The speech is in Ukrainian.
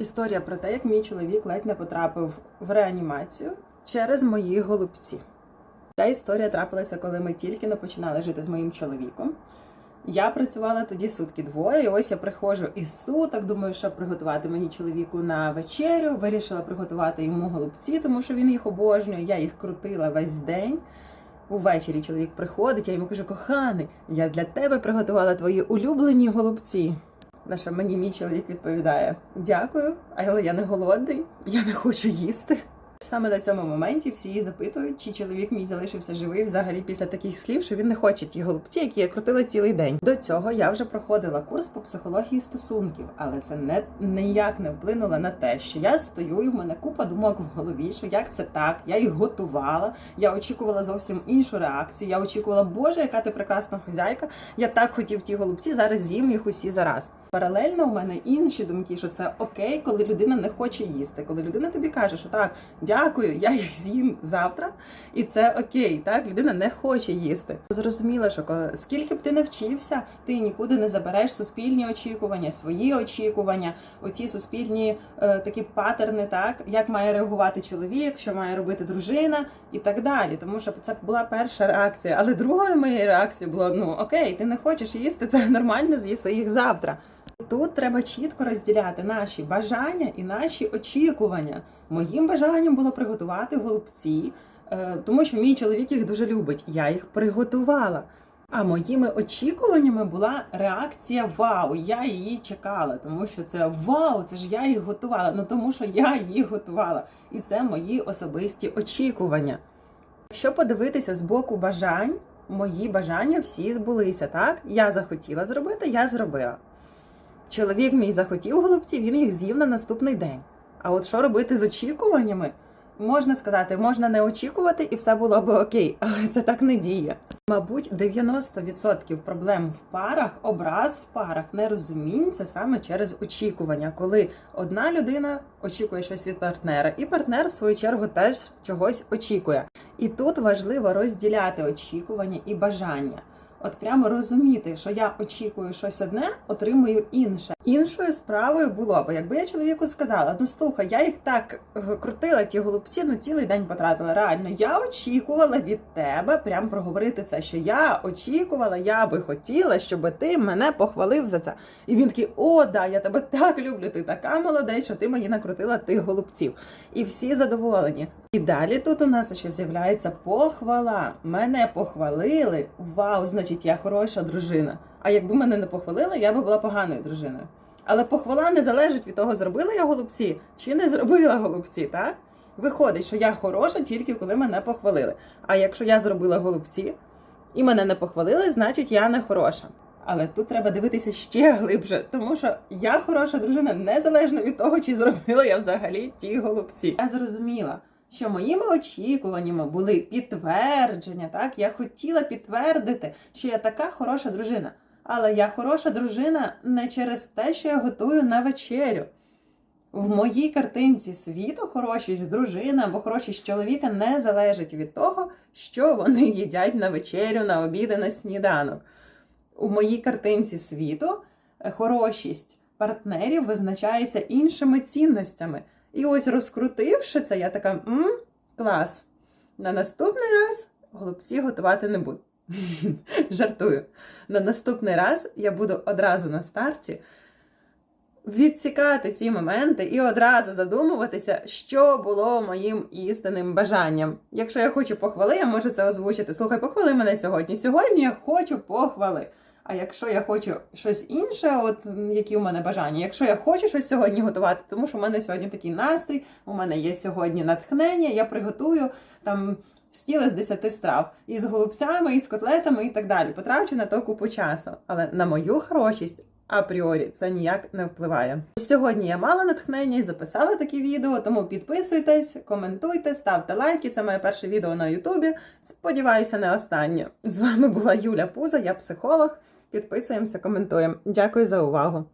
Історія про те, як мій чоловік ледь не потрапив в реанімацію через мої голубці. Ця історія трапилася, коли ми тільки не починали жити з моїм чоловіком. Я працювала тоді сутки двоє, і ось я приходжу із суток, думаю, що приготувати мені чоловіку на вечерю. Вирішила приготувати йому голубці, тому що він їх обожнює. Я їх крутила весь день. Увечері чоловік приходить, я йому кажу, коханий, я для тебе приготувала твої улюблені голубці. На що мені мій чоловік відповідає: Дякую, але я не голодний, я не хочу їсти. Саме на цьому моменті всі її запитують, чи чоловік мій залишився живий взагалі після таких слів, що він не хоче ті голубці, які я крутила цілий день. До цього я вже проходила курс по психології стосунків, але це не ніяк не вплинуло на те, що я стою, і в мене купа думок в голові, що як це так, я їх готувала. Я очікувала зовсім іншу реакцію. Я очікувала, Боже, яка ти прекрасна хазяйка. Я так хотів ті голубці, зараз з'їм їх усі зараз. Паралельно у мене інші думки, що це окей, коли людина не хоче їсти, коли людина тобі каже, що так, дякую, я їх з'їм завтра, і це окей, так людина не хоче їсти. Зрозуміло, що коли скільки б ти не вчився, ти нікуди не забереш суспільні очікування, свої очікування, оці суспільні е, такі патерни, так як має реагувати чоловік, що має робити дружина і так далі. Тому що це була перша реакція. Але другою моєю реакцією було: ну окей, ти не хочеш їсти, це нормально, з'їси їх завтра. Тут треба чітко розділяти наші бажання і наші очікування. Моїм бажанням було приготувати голубці, е, тому що мій чоловік їх дуже любить. Я їх приготувала. А моїми очікуваннями була реакція Вау! Я її чекала, тому що це вау, це ж я їх готувала. Ну тому що я їх готувала, і це мої особисті очікування. Якщо подивитися з боку бажань, мої бажання всі збулися. Так я захотіла зробити, я зробила. Чоловік мій захотів голубці, він їх з'їв на наступний день. А от що робити з очікуваннями? Можна сказати, можна не очікувати, і все було би окей, але це так не діє. Мабуть, 90% проблем в парах, образ в парах, нерозумінь це саме через очікування, коли одна людина очікує щось від партнера, і партнер, в свою чергу, теж чогось очікує. І тут важливо розділяти очікування і бажання. От прямо розуміти, що я очікую щось одне, отримую інше. Іншою справою було б, якби я чоловіку сказала: ну слухай, я їх так е, крутила, ті голубці, ну цілий день потратила. Реально, я очікувала від тебе прям проговорити це, що я очікувала, я би хотіла, щоб ти мене похвалив за це. І він такий: о, да, я тебе так люблю, ти така молодець, що ти мені накрутила тих голубців. І всі задоволені. І далі тут у нас ще з'являється похвала. Мене похвалили. Вау, значить, я хороша дружина. А якби мене не похвалили, я би була поганою дружиною. Але похвала не залежить від того, зробила я голубці чи не зробила голубці, так? Виходить, що я хороша тільки коли мене похвалили. А якщо я зробила голубці і мене не похвалили, значить я не хороша. Але тут треба дивитися ще глибше, тому що я хороша дружина незалежно від того, чи зробила я взагалі ті голубці. Я зрозуміла, що моїми очікуваннями були підтвердження. Так, я хотіла підтвердити, що я така хороша дружина. Але я хороша дружина не через те, що я готую на вечерю. В моїй картинці світу хорошість дружини або хорошість чоловіка не залежить від того, що вони їдять на вечерю, на обіди, на сніданок. У моїй картинці світу хорошість партнерів визначається іншими цінностями. І ось розкрутивши це, я така м клас. На наступний раз голубці готувати не буду. Жартую. На наступний раз я буду одразу на старті відсікати ці моменти і одразу задумуватися, що було моїм істинним бажанням. Якщо я хочу похвали, я можу це озвучити. Слухай, похвали мене сьогодні. Сьогодні я хочу похвали. А якщо я хочу щось інше, от які у мене бажання, якщо я хочу щось сьогодні готувати, тому що у мене сьогодні такий настрій, у мене є сьогодні натхнення, я приготую там стіл з 10 страв із голубцями, із котлетами і так далі. Потрачу на то купу часу. Але на мою хорошість апріорі це ніяк не впливає. Сьогодні я мала натхнення і записала такі відео, тому підписуйтесь, коментуйте, ставте лайки. Це моє перше відео на Ютубі. Сподіваюся, не останнє. З вами була Юля Пуза, я психолог. Підписуємося, коментуємо. Дякую за увагу.